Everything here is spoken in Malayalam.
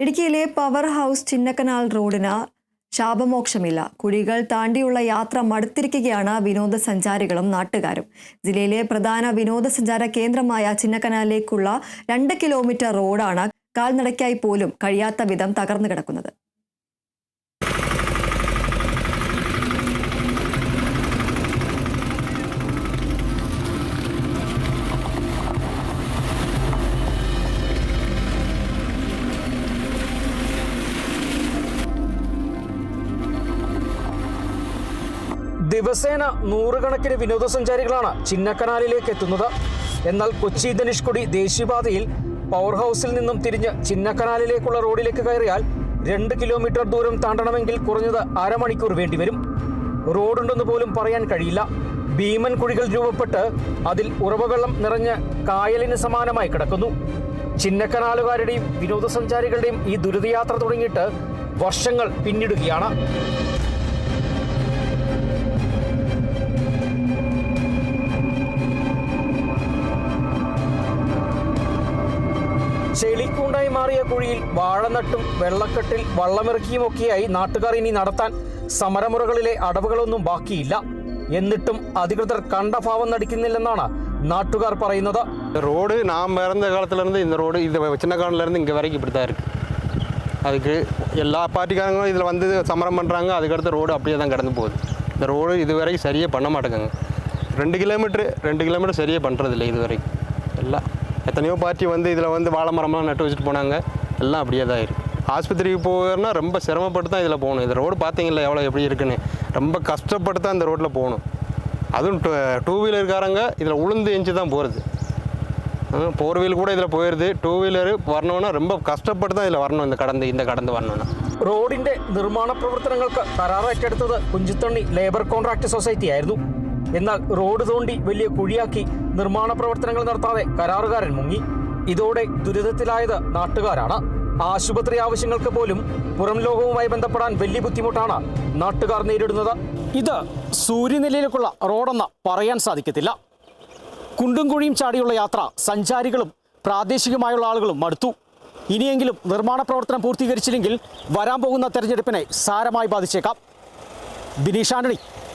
ഇടുക്കിയിലെ പവർ ഹൗസ് ചിന്നക്കനാൽ റോഡിന് ശാപമോക്ഷമില്ല. കുഴികൾ താണ്ടിയുള്ള യാത്ര മടുത്തിരിക്കുകയാണ് വിനോദസഞ്ചാരികളും നാട്ടുകാരും. ജില്ലയിലെ പ്രധാന വിനോദസഞ്ചാര കേന്ദ്രമായ ചിന്നക്കനാലിലേക്കുള്ള രണ്ട് കിലോമീറ്റർ റോഡാണ് കാൽനടയ്ക്കായി പോലും കഴിയാത്ത വിധം തകർന്നു കിടക്കുന്നത്. ദിവസേന നൂറുകണക്കിന് വിനോദസഞ്ചാരികളാണ് ചിന്നക്കനാലിലേക്ക് എത്തുന്നത്. എന്നാൽ കൊച്ചി ധനുഷ്കുടി ദേശീയപാതയിൽ പവർ ഹൗസിൽ നിന്നും തിരിഞ്ഞ് ചിന്നക്കനാലിലേക്കുള്ള റോഡിലേക്ക് കയറിയാൽ രണ്ട് കിലോമീറ്റർ ദൂരം താണ്ടണമെങ്കിൽ കുറഞ്ഞത് അരമണിക്കൂർ വേണ്ടിവരും. റോഡുണ്ടെന്ന് പോലും പറയാൻ കഴിയില്ല. ഭീമൻ കുഴികൾ രൂപപ്പെട്ട് അതിൽ ഉറവവെള്ളം നിറഞ്ഞ് കായലിന് സമാനമായി കിടക്കുന്നു. ചിന്നക്കനാലുകാരുടെയും വിനോദസഞ്ചാരികളുടെയും ഈ ദുരിതയാത്ര തുടങ്ങിയിട്ട് വർഷങ്ങൾ പിന്നിടുകയാണ്. മാറിയ കുഴിയിൽ വാഴനട്ടും വെള്ളക്കെട്ടിൽ വള്ളമിറക്കിയുമൊക്കെയായി നാട്ടുകാർ ഇനി നടത്താൻ സമരമുറകളിലെ അടവുകളൊന്നും ബാക്കിയില്ല എന്നിട്ടും അധികൃതർ കണ്ട ഭാവം നടിക്കുന്നില്ലെന്നാണ് നാട്ടുകാർ പറയുന്നത് ரோடு நான் பிறந்த காலத்துலேருந்து இந்த ரோடு இது சின்ன காலத்துலேருந்து இங்கே வரைக்கும் இப்படி தான் இருக்குது அதுக்கு எல்லா பார்ட்டிக்காரங்களும் இதில் வந்து சமரம் பண்ணுறாங்க அதுக்கடுத்து ரோடு அப்படியே தான் கடந்து போகுது இந்த ரோடு இது வரைக்கும் சரியாக பண்ண மாட்டேங்க ரெண்டு கிலோமீட்ரு ரெண்டு கிலோமீட்டர் சரியாக பண்ணுறதில்ல இது வரைக்கும் எல்லாம் எத்தனையோ பார்ட்டி வந்து இதில் வந்து வாழை மரம்லாம் நட்டு வச்சுட்டு போனாங்க எல்லாம் அப்படியே தான் இருக்குது ஆஸ்பத்திரிக்கு போகிறனா ரொம்ப சிரமப்பட்டு தான் இதில் போகணும் இந்த ரோடு பார்த்தீங்களா எவ்வளோ எப்படி இருக்குன்னு ரொம்ப கஷ்டப்பட்டு தான் இந்த ரோட்டில் போகணும் அதுவும் டூ டூ வீலர்காரங்க இதில் உளுந்து எஞ்சி தான் போகிறது ஃபோர் வீல் கூட இதில் போயிடுது டூ வீலர் வரணும்னா ரொம்ப கஷ்டப்பட்டு தான் இதில் வரணும் இந்த கடந்து இந்த கடந்து வரணும்னா റോഡിന്റെ നിർമ്മാണ പ്രവർത്തനങ്ങൾക്ക് കരാർ ഏറ്റെടുത്തത് കുഞ്ചിത്തണ്ണി ലേബർ കോൺട്രാക്ട് സൊസൈറ്റി ആയിരുന്നു എന്നാൽ റോഡ് തോണ്ടി വലിയ കുഴിയാക്കി നിർമ്മാണ പ്രവർത്തനങ്ങൾ നടത്താതെ കരാറുകാരൻ മുങ്ങി. ഇതോടെ ദുരിതത്തിലായത് നാട്ടുകാരാണ്. ആശുപത്രി ആവശ്യങ്ങൾക്ക് പോലും പുറം ലോകവുമായി ബന്ധപ്പെടാൻ വലിയ ബുദ്ധിമുട്ടാണ് നാട്ടുകാർ നേരിടുന്നത്. ഇത് സൂര്യനിലയിലേക്കുള്ള റോഡെന്ന് പറയാൻ സാധിക്കത്തില്ല. കുണ്ടും കുഴിയും ചാടിയുള്ള യാത്ര സഞ്ചാരികളും പ്രാദേശികമായുള്ള ആളുകളും മടുത്തു. ഇനിയെങ്കിലും നിർമ്മാണ പ്രവർത്തനം പൂർത്തീകരിച്ചില്ലെങ്കിൽ വരാൻ പോകുന്ന തെരഞ്ഞെടുപ്പിനെ സാരമായി ബാധിച്ചേക്കാം. Bineesh Antony